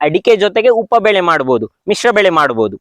ಅಡಿಕೆ ಜೊತೆಗೆ ಉಪ ಬೆಳೆ ಮಾಡಬಹುದು ಮಿಶ್ರ ಬೆಳೆ ಮಾಡಬಹುದು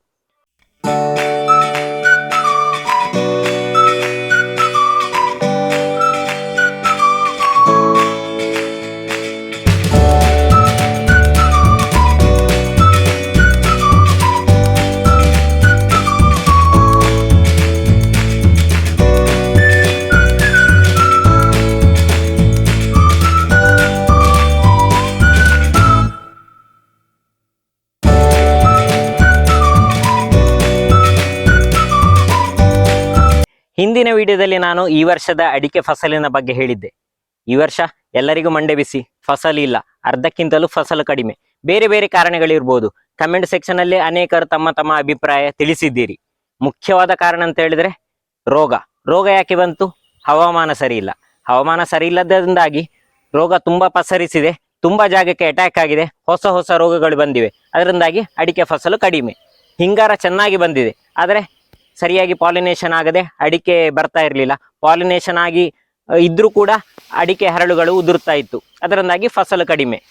ಹಿಂದಿನ ವಿಡಿಯೋದಲ್ಲಿ ನಾನು ಈ ವರ್ಷದ ಅಡಿಕೆ ಫಸಲಿನ ಬಗ್ಗೆ ಹೇಳಿದ್ದೆ. ಈ ವರ್ಷ ಎಲ್ಲರಿಗೂ ಮಂಡೆ ಬಿಸಿ, ಫಸಲು ಇಲ್ಲ. ಅರ್ಧಕ್ಕಿಂತಲೂ ಫಸಲು ಕಡಿಮೆ. ಬೇರೆ ಬೇರೆ ಕಾರಣಗಳಿರ್ಬೋದು. ಕಮೆಂಟ್ ಸೆಕ್ಷನ್ ಅಲ್ಲಿ ಅನೇಕರು ತಮ್ಮ ತಮ್ಮ ಅಭಿಪ್ರಾಯ ತಿಳಿಸಿದ್ದೀರಿ. ಮುಖ್ಯವಾದ ಕಾರಣ ಅಂತ ಹೇಳಿದ್ರೆ ರೋಗ. ರೋಗ ಯಾಕೆ ಬಂತು? ಹವಾಮಾನ ಸರಿ ಇಲ್ಲ. ಹವಾಮಾನ ಸರಿ ಇಲ್ಲದ್ರಿಂದಾಗಿ ರೋಗ ತುಂಬಾ ಪಸರಿಸಿದೆ. ತುಂಬಾ ಜಾಗಕ್ಕೆ ಅಟ್ಯಾಕ್ ಆಗಿದೆ. ಹೊಸ ಹೊಸ ರೋಗಗಳು ಬಂದಿವೆ. ಅದರಿಂದಾಗಿ ಅಡಿಕೆ ಫಸಲು ಕಡಿಮೆ. ಹಿಂಗಾರ ಚೆನ್ನಾಗಿ ಬಂದಿದೆ. ಆದರೆ ಸರಿಯಾಗಿ ಪಾಲಿನೇಷನ್ ಆಗದೆ ಅಡಿಕೆ ಬರ್ತಾ ಇರಲಿಲ್ಲ. ಪಾಲಿನೇಷನ್ ಆಗಿ ಇದ್ರೂ ಕೂಡ ಅಡಿಕೆ ಹರಳುಗಳು ಉದುರ್ತಾ ಇತ್ತು. ಅದರಿಂದಾಗಿ ಫಸಲು ಕಡಿಮೆ.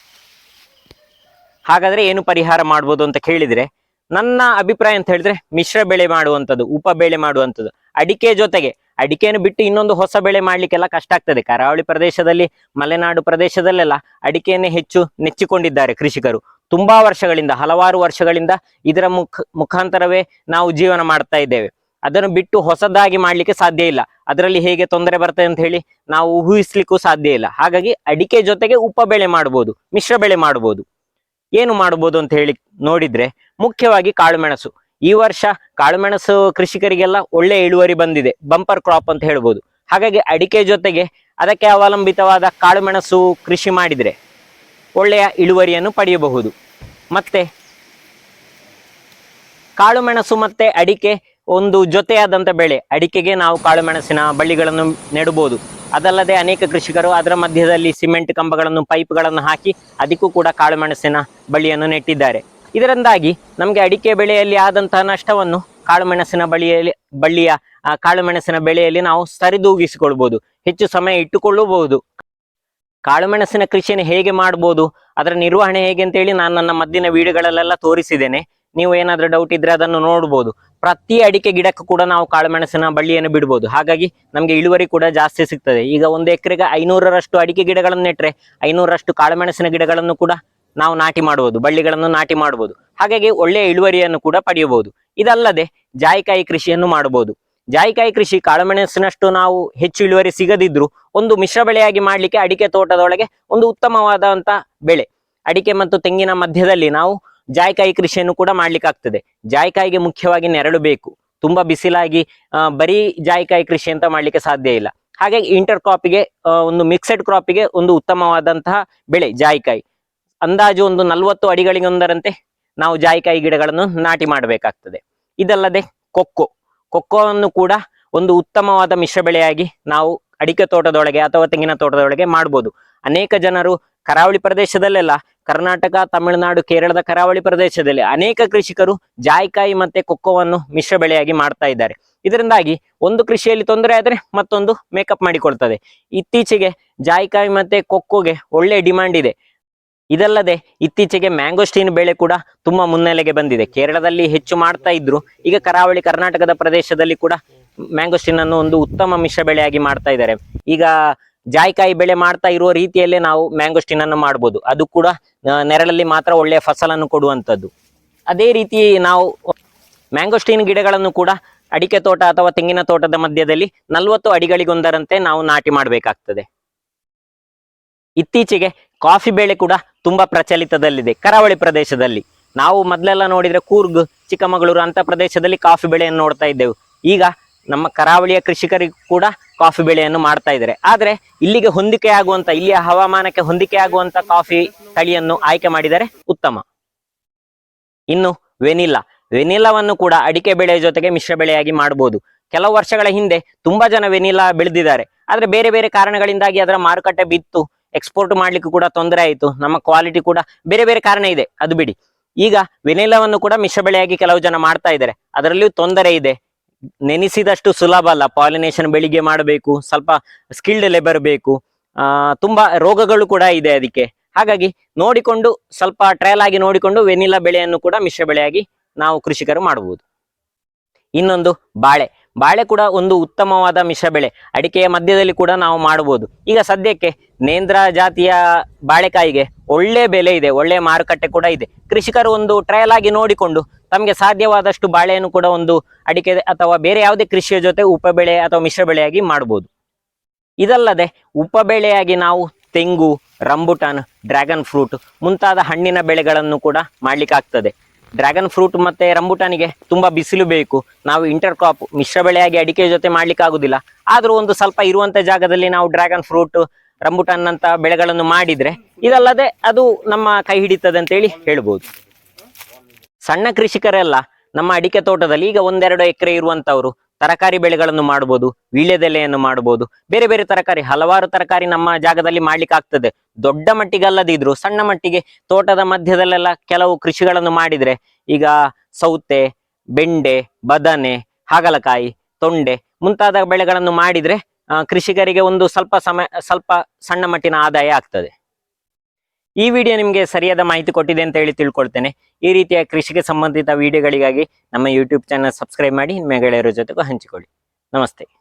ಹಾಗಾದ್ರೆ ಏನು ಪರಿಹಾರ ಮಾಡ್ಬೋದು ಅಂತ ಕೇಳಿದರೆ, ನನ್ನ ಅಭಿಪ್ರಾಯ ಅಂತ ಹೇಳಿದ್ರೆ ಮಿಶ್ರ ಬೆಳೆ ಮಾಡುವಂಥದ್ದು, ಉಪ ಬೆಳೆ ಮಾಡುವಂಥದ್ದು. ಅಡಿಕೆ ಜೊತೆಗೆ, ಅಡಿಕೆಯನ್ನು ಬಿಟ್ಟು ಇನ್ನೊಂದು ಹೊಸ ಬೆಳೆ ಮಾಡ್ಲಿಕ್ಕೆಲ್ಲ ಕಷ್ಟ ಆಗ್ತದೆ. ಕರಾವಳಿ ಪ್ರದೇಶದಲ್ಲಿ, ಮಲೆನಾಡು ಪ್ರದೇಶದಲ್ಲೆಲ್ಲ ಅಡಿಕೆಯನ್ನೇ ಹೆಚ್ಚು ನೆಚ್ಚಿಕೊಂಡಿದ್ದಾರೆ ಕೃಷಿಕರು. ತುಂಬಾ ವರ್ಷಗಳಿಂದ, ಹಲವಾರು ವರ್ಷಗಳಿಂದ ಇದರ ಮುಖ, ಮುಖಾಂತರವೇ ನಾವು ಜೀವನ ಮಾಡ್ತಾ ಇದ್ದೇವೆ. ಅದನ್ನು ಬಿಟ್ಟು ಹೊಸದಾಗಿ ಮಾಡ್ಲಿಕ್ಕೆ ಸಾಧ್ಯ ಇಲ್ಲ. ಅದರಲ್ಲಿ ಹೇಗೆ ತೊಂದರೆ ಬರ್ತದೆ ಅಂತ ಹೇಳಿ ನಾವು ಊಹಿಸ್ಲಿಕ್ಕೂ ಸಾಧ್ಯ ಇಲ್ಲ. ಹಾಗಾಗಿ ಅಡಿಕೆ ಜೊತೆಗೆ ಉಪ ಬೆಳೆ ಮಾಡಬಹುದು ಮಿಶ್ರ ಬೆಳೆ ಮಾಡಬಹುದು ಏನು ಮಾಡಬಹುದು ಅಂತ ಹೇಳಿ ನೋಡಿದ್ರೆ ಮುಖ್ಯವಾಗಿ ಕಾಳುಮೆಣಸು. ಈ ವರ್ಷ ಕಾಳುಮೆಣಸು ಕೃಷಿಕರಿಗೆಲ್ಲ ಒಳ್ಳೆ ಇಳುವರಿ ಬಂದಿದೆ. ಬಂಪರ್ ಕ್ರಾಪ್ ಅಂತ ಹೇಳ್ಬೋದು. ಹಾಗಾಗಿ ಅಡಿಕೆ ಜೊತೆಗೆ ಅದಕ್ಕೆ ಅವಲಂಬಿತವಾದ ಕಾಳುಮೆಣಸು ಕೃಷಿ ಮಾಡಿದ್ರೆ ಒಳ್ಳೆಯ ಇಳುವರಿಯನ್ನು ಪಡೆಯಬಹುದು. ಮತ್ತೆ ಕಾಳುಮೆಣಸು ಮತ್ತೆ ಅಡಿಕೆ ಒಂದು ಜೊತೆಯಾದಂಥ ಬೆಳೆ. ಅಡಿಕೆಗೆ ನಾವು ಕಾಳುಮೆಣಸಿನ ಬಳ್ಳಿಗಳನ್ನು ನೆಡಬಹುದು. ಅದಲ್ಲದೆ ಅನೇಕ ಕೃಷಿಕರು ಅದರ ಮಧ್ಯದಲ್ಲಿ ಸಿಮೆಂಟ್ ಕಂಬಗಳನ್ನು, ಪೈಪ್ಗಳನ್ನು ಹಾಕಿ ಅದಕ್ಕೂ ಕೂಡ ಕಾಳುಮೆಣಸಿನ ಬಳ್ಳಿಯನ್ನು ನೆಟ್ಟಿದ್ದಾರೆ. ಇದರಿಂದಾಗಿ ನಮಗೆ ಅಡಿಕೆ ಬೆಳೆಯಲ್ಲಿ ಆದಂತಹ ನಷ್ಟವನ್ನು ಕಾಳುಮೆಣಸಿನ ಬಳಿಯಲ್ಲಿ ಬಳ್ಳಿಯ ಕಾಳುಮೆಣಸಿನ ಬೆಳೆಯಲ್ಲಿ ನಾವು ಸರಿದೂಗಿಸಿಕೊಳ್ಬಹುದು. ಹೆಚ್ಚು ಸಮಯ ಇಟ್ಟುಕೊಳ್ಳಬಹುದು. ಕಾಳುಮೆಣಸಿನ ಕೃಷಿಯನ್ನು ಹೇಗೆ ಮಾಡ್ಬೋದು, ಅದರ ನಿರ್ವಹಣೆ ಹೇಗೆ ಅಂತೇಳಿ ನಾನು ನನ್ನ ಮದ್ದಿನ ವಿಡಿಯೋಗಳಲ್ಲೆಲ್ಲ ತೋರಿಸಿದ್ದೇನೆ. ನೀವು ಏನಾದರೂ ಡೌಟ್ ಇದ್ರೆ ಅದನ್ನು ನೋಡ್ಬೋದು. ಪ್ರತಿ ಅಡಿಕೆ ಗಿಡಕ್ಕೂ ಕೂಡ ನಾವು ಕಾಳುಮೆಣಸಿನ ಬಳ್ಳಿಯನ್ನು ಬಿಡ್ಬೋದು. ಹಾಗಾಗಿ ನಮಗೆ ಇಳುವರಿ ಕೂಡ ಜಾಸ್ತಿ ಸಿಗ್ತದೆ. ಈಗ ಒಂದು ಎಕರೆಗೆ ಐನೂರರಷ್ಟು ಅಡಿಕೆ ಗಿಡಗಳನ್ನು ನೆಟ್ಟರೆ ಐನೂರರಷ್ಟು ಕಾಳುಮೆಣಸಿನ ಗಿಡಗಳನ್ನು ಕೂಡ ನಾವು ನಾಟಿ ಮಾಡ್ಬೋದು, ಬಳ್ಳಿಗಳನ್ನು ನಾಟಿ ಮಾಡ್ಬೋದು. ಹಾಗಾಗಿ ಒಳ್ಳೆಯ ಇಳುವರಿಯನ್ನು ಕೂಡ ಪಡೆಯಬಹುದು. ಇದಲ್ಲದೆ ಜಾಯಿಕಾಯಿ ಕೃಷಿಯನ್ನು ಮಾಡಬಹುದು ಜಾಯಿಕಾಯಿ ಕೃಷಿ ಕಾಳುಮೆಣಸಿನಷ್ಟು ನಾವು ಹೆಚ್ಚು ಇಳುವರಿ ಸಿಗದಿದ್ರು ಒಂದು ಮಿಶ್ರ ಬೆಳೆಯಾಗಿ ಮಾಡ್ಲಿಕ್ಕೆ ಅಡಿಕೆ ತೋಟದೊಳಗೆ ಒಂದು ಉತ್ತಮವಾದಂತ ಬೆಳೆ. ಅಡಿಕೆ ಮತ್ತು ತೆಂಗಿನ ಮಧ್ಯದಲ್ಲಿ ನಾವು ಜಾಯಿಕಾಯಿ ಕೃಷಿಯನ್ನು ಕೂಡ ಮಾಡ್ಲಿಕ್ಕೆ ಆಗ್ತದೆ ಜಾಯಿಕಾಯಿಗೆ ಮುಖ್ಯವಾಗಿ ನೆರಳು ಬೇಕು. ತುಂಬಾ ಬಿಸಿಲಾಗಿ ಬರೀ ಜಾಯಿಕಾಯಿ ಕೃಷಿ ಅಂತ ಮಾಡ್ಲಿಕ್ಕೆ ಸಾಧ್ಯ ಇಲ್ಲ. ಹಾಗಾಗಿ ಇಂಟರ್ ಕ್ರಾಪಿಗೆ ಒಂದು ಮಿಕ್ಸೆಡ್ ಕ್ರಾಪಿಗೆ ಒಂದು ಉತ್ತಮವಾದಂತಹ ಬೆಳೆ ಜಾಯಿಕಾಯಿ ಅಂದಾಜು ಒಂದು ನಲವತ್ತು ಅಡಿಗಳಿಗೊಂದರಂತೆ ನಾವು ಜಾಯಿಕಾಯಿ ಗಿಡಗಳನ್ನು ನಾಟಿ ಮಾಡಬೇಕಾಗ್ತದೆ. ಇದಲ್ಲದೆ ಕೊಕ್ಕೋ. ಕೊಕ್ಕೋವನ್ನು ಕೂಡ ಒಂದು ಉತ್ತಮವಾದ ಮಿಶ್ರ ಬೆಳೆಯಾಗಿ ನಾವು ಅಡಿಕೆ ತೋಟದೊಳಗೆ ಅಥವಾ ತೆಂಗಿನ ತೋಟದೊಳಗೆ ಮಾಡ್ಬೋದು. ಅನೇಕ ಜನರು ಕರಾವಳಿ ಪ್ರದೇಶದಲ್ಲೆಲ್ಲ, ಕರ್ನಾಟಕ, ತಮಿಳುನಾಡು, ಕೇರಳದ ಕರಾವಳಿ ಪ್ರದೇಶದಲ್ಲಿ ಅನೇಕ ಕೃಷಿಕರು ಜಾಯಿಕಾಯಿ ಮತ್ತೆ ಕೊಕ್ಕೋವನ್ನು ಮಿಶ್ರ ಬೆಳೆಯಾಗಿ ಮಾಡ್ತಾ ಇದ್ದಾರೆ. ಇದರಿಂದಾಗಿ ಒಂದು ಕೃಷಿಯಲ್ಲಿ ತೊಂದರೆ ಆದರೆ ಮತ್ತೊಂದು ಮೇಕಪ್ ಮಾಡಿಕೊಳ್ತದೆ. ಇತ್ತೀಚೆಗೆ ಜಾಯಿಕಾಯಿ ಮತ್ತೆ ಕೊಕ್ಕೋಗೆ ಒಳ್ಳೆ ಡಿಮಾಂಡ್ ಇದೆ. ಇದಲ್ಲದೆ ಇತ್ತೀಚೆಗೆ ಮ್ಯಾಂಗೋಸ್ಟೀನ್ ಬೆಳೆ ಕೂಡ ತುಂಬಾ ಮುನ್ನೆಲೆಗೆ ಬಂದಿದೆ. ಕೇರಳದಲ್ಲಿ ಹೆಚ್ಚು ಮಾಡ್ತಾ ಇದ್ರು. ಈಗ ಕರಾವಳಿ ಕರ್ನಾಟಕದ ಪ್ರದೇಶದಲ್ಲಿ ಕೂಡ ಮ್ಯಾಂಗೋಸ್ಟೀನ್ ಅನ್ನು ಒಂದು ಉತ್ತಮ ಮಿಶ್ರ ಬೆಳೆಯಾಗಿ ಮಾಡ್ತಾ ಇದ್ದಾರೆ. ಈಗ ಜಾಯಿಕಾಯಿ ಬೆಳೆ ಮಾಡ್ತಾ ಇರುವ ರೀತಿಯಲ್ಲೇ ನಾವು ಮ್ಯಾಂಗೋಸ್ಟೀನ್ ಅನ್ನು ಮಾಡ್ಬೋದು. ಅದು ಕೂಡ ನೆರಳಲ್ಲಿ ಮಾತ್ರ ಒಳ್ಳೆಯ ಫಸಲನ್ನು ಕೊಡುವಂಥದ್ದು. ಅದೇ ರೀತಿ ನಾವು ಮ್ಯಾಂಗೋಸ್ಟೀನ್ ಗಿಡಗಳನ್ನು ಕೂಡ ಅಡಿಕೆ ತೋಟ ಅಥವಾ ತೆಂಗಿನ ತೋಟದ ಮಧ್ಯದಲ್ಲಿ ನಲವತ್ತು ಅಡಿಗಳಿಗೊಂದರಂತೆ ನಾವು ನಾಟಿ ಮಾಡಬೇಕಾಗ್ತದೆ. ಇತ್ತೀಚೆಗೆ ಕಾಫಿ ಬೆಳೆ ಕೂಡ ತುಂಬಾ ಪ್ರಚಲಿತದಲ್ಲಿದೆ. ಕರಾವಳಿ ಪ್ರದೇಶದಲ್ಲಿ. ನಾವು ಮೊದಲೆಲ್ಲ ನೋಡಿದ್ರೆ ಕೂರ್ಗ್, ಚಿಕ್ಕಮಗಳೂರು ಅಂತ ಪ್ರದೇಶದಲ್ಲಿ ಕಾಫಿ ಬೆಳೆಯನ್ನು ನೋಡ್ತಾ ಇದ್ದೆವು. ಈಗ ನಮ್ಮ ಕರಾವಳಿಯ ಕೃಷಿಕರಿಗೂ ಕೂಡ ಕಾಫಿ ಬೆಳೆಯನ್ನು ಮಾಡ್ತಾ ಇದ್ದಾರೆ. ಆದರೆ ಇಲ್ಲಿಗೆ ಹೊಂದಿಕೆ ಆಗುವಂತ, ಇಲ್ಲಿಯ ಹವಾಮಾನಕ್ಕೆ ಹೊಂದಿಕೆ ಆಗುವಂತ ಕಾಫಿ ತಳಿಯನ್ನು ಆಯ್ಕೆ ಮಾಡಿದರೆ ಉತ್ತಮ. ಇನ್ನು ವೆನಿಲ್ಲಾ. ವೆನಿಲಾವನ್ನು ಕೂಡ ಅಡಿಕೆ ಬೆಳೆಯ ಜೊತೆಗೆ ಮಿಶ್ರ ಬೆಳೆಯಾಗಿ ಮಾಡಬಹುದು ಕೆಲವು ವರ್ಷಗಳ ಹಿಂದೆ ತುಂಬಾ ಜನ ವೆನಿಲಾ ಬೆಳೆದಿದ್ದಾರೆ. ಆದ್ರೆ ಬೇರೆ ಬೇರೆ ಕಾರಣಗಳಿಂದಾಗಿ ಅದರ ಮಾರುಕಟ್ಟೆ ಬಿತ್ತು. ಎಕ್ಸ್ಪೋರ್ಟ್ ಮಾಡ್ಲಿಕ್ಕೆ ಕೂಡ ತೊಂದರೆ ಆಯಿತು. ನಮ್ಮ ಕ್ವಾಲಿಟಿ ಕೂಡ ಬೇರೆ ಬೇರೆ ಕಾರಣ ಇದೆ. ಅದು ಬಿಡಿ. ಈಗ ವೆನಿಲಾವನ್ನು ಕೂಡ ಮಿಶ್ರ ಬೆಳೆಯಾಗಿ ಕೆಲವು ಜನ ಮಾಡ್ತಾ ಇದ್ದಾರೆ. ಅದರಲ್ಲಿಯೂ ತೊಂದರೆ ಇದೆ. ನೆನೆಸಿದಷ್ಟು ಸುಲಭ ಅಲ್ಲ. ಪಾಲಿನೇಷನ್ ಬೆಳಿಗ್ಗೆ ಮಾಡಬೇಕು, ಸ್ವಲ್ಪ ಸ್ಕಿಲ್ಡ್ ಲೇಬರ್ ಬೇಕು. ಆ, ತುಂಬಾ ರೋಗಗಳು ಕೂಡ ಇದೆ ಅದಕ್ಕೆ. ಹಾಗಾಗಿ ನೋಡಿಕೊಂಡು, ಸ್ವಲ್ಪ ಟ್ರಯಲ್ ಆಗಿ ನೋಡಿಕೊಂಡು ವೆನಿಲಾ ಬೆಳೆಯನ್ನು ಕೂಡ ಮಿಶ್ರ ಬೆಳೆಯಾಗಿ ನಾವು ಕೃಷಿಕರು ಮಾಡಬಹುದು. ಇನ್ನೊಂದು ಬಾಳೆ. ಬಾಳೆ ಕೂಡ ಒಂದು ಉತ್ತಮವಾದ ಮಿಶ್ರ ಬೆಳೆ. ಅಡಿಕೆಯ ಮಧ್ಯದಲ್ಲಿ ಕೂಡ ನಾವು ಮಾಡಬಹುದು. ಈಗ ಸದ್ಯಕ್ಕೆ ನೇಂದ್ರ ಜಾತಿಯ ಬಾಳೆಕಾಯಿಗೆ ಒಳ್ಳೆ ಬೆಲೆ ಇದೆ, ಒಳ್ಳೆ ಮಾರುಕಟ್ಟೆ ಕೂಡ ಇದೆ. ಕೃಷಿಕರು ಒಂದು ಟ್ರಯಲ್ ಆಗಿ ನೋಡಿಕೊಂಡು ತಮಗೆ ಸಾಧ್ಯವಾದಷ್ಟು ಬಾಳೆಯನ್ನು ಕೂಡ ಒಂದು ಅಡಿಕೆ ಅಥವಾ ಬೇರೆ ಯಾವುದೇ ಕೃಷಿಯ ಜೊತೆ ಉಪಬೆಳೆ ಅಥವಾ ಮಿಶ್ರ ಬೆಳೆಯಾಗಿ ಮಾಡಬಹುದು. ಇದಲ್ಲದೆ ಉಪಬೆಳೆಯಾಗಿ ನಾವು ತೆಂಗು, ರಂಬುಟಾನ್, ಡ್ರ್ಯಾಗನ್ ಫ್ರೂಟ್ ಮುಂತಾದ ಹಣ್ಣಿನ ಬೆಳೆಗಳನ್ನು ಕೂಡ ಮಾಡ್ಲಿಕ್ಕೆ ಆಗ್ತದೆ ಡ್ರ್ಯಾಗನ್ ಫ್ರೂಟ್ ಮತ್ತೆ ರಂಬುಟಾನಿಗೆ ತುಂಬಾ ಬಿಸಿಲು ಬೇಕು. ನಾವು ಇಂಟರ್ ಕ್ರಾಪ್ ಮಿಶ್ರ ಬೆಳೆಯಾಗಿ ಅಡಿಕೆ ಜೊತೆ ಮಾಡ್ಲಿಕ್ಕೆ ಆಗುದಿಲ್ಲ. ಆದ್ರೂ ಒಂದು ಸ್ವಲ್ಪ ಇರುವಂತ ಜಾಗದಲ್ಲಿ ನಾವು ಡ್ರ್ಯಾಗನ್ ಫ್ರೂಟ್, ರಂಬುಟಾನ್ ಅಂತ ಬೆಳೆಗಳನ್ನು ಮಾಡಿದ್ರೆ ಇದಲ್ಲದೆ ಅದು ನಮ್ಮ ಕೈ ಹಿಡಿತದೆ ಅಂತೇಳಿ ಹೇಳ್ಬೋದು. ಸಣ್ಣ ಕೃಷಿಕರೆಲ್ಲ ನಮ್ಮ ಅಡಿಕೆ ತೋಟದಲ್ಲಿ ಈಗ ಒಂದೆರಡು ಎಕರೆ ಇರುವಂತವರು. ತರಕಾರಿ ಬೆಳೆಗಳನ್ನು ಮಾಡಬಹುದು ವೀಳ್ಯದೆಲೆಯನ್ನು ಮಾಡಬಹುದು ಬೇರೆ ಬೇರೆ ತರಕಾರಿ, ಹಲವಾರು ತರಕಾರಿ ನಮ್ಮ ಜಾಗದಲ್ಲಿ ಮಾಡ್ಲಿಕ್ಕೆ ಆಗ್ತದೆ. ದೊಡ್ಡ ಮಟ್ಟಿಗೆ ಅಲ್ಲದಿದ್ರು ಸಣ್ಣ ಮಟ್ಟಿಗೆ ತೋಟದ ಮಧ್ಯದಲ್ಲೆಲ್ಲ ಕೆಲವು ಕೃಷಿಗಳನ್ನು ಮಾಡಿದ್ರೆ, ಈಗ ಸೌತೆ, ಬೆಂಡೆ, ಬದನೆ, ಹಾಗಲಕಾಯಿ, ತೊಂಡೆ ಮುಂತಾದ ಬೆಳೆಗಳನ್ನು ಮಾಡಿದ್ರೆ ಕೃಷಿಕರಿಗೆ ಒಂದು ಸ್ವಲ್ಪ ಸಮಯ, ಸ್ವಲ್ಪ ಸಣ್ಣ ಮಟ್ಟಿನ ಆದಾಯ ಆಗ್ತದೆ. ಈ ವಿಡಿಯೋ ನಿಮಗೆ ಸರಿಯಾದ ಮಾಹಿತಿ ಕೊಟ್ಟಿದೆ ಅಂತ ಹೇಳಿ ತಿಳ್ಕೊಳ್ತೇನೆ. ಈ ರೀತಿಯ ಕೃಷಿಗೆ ಸಂಬಂಧಿತ ವಿಡಿಯೋಗಳಿಗಾಗಿ ನಮ್ಮ ಯೂಟ್ಯೂಬ್ ಚಾನಲ್ ಸಬ್ಸ್ಕ್ರೈಬ್ ಮಾಡಿ ಗೆಳೆಯರ ಜೊತೆಗೂ ಹಂಚಿಕೊಳ್ಳಿ. ನಮಸ್ತೆ.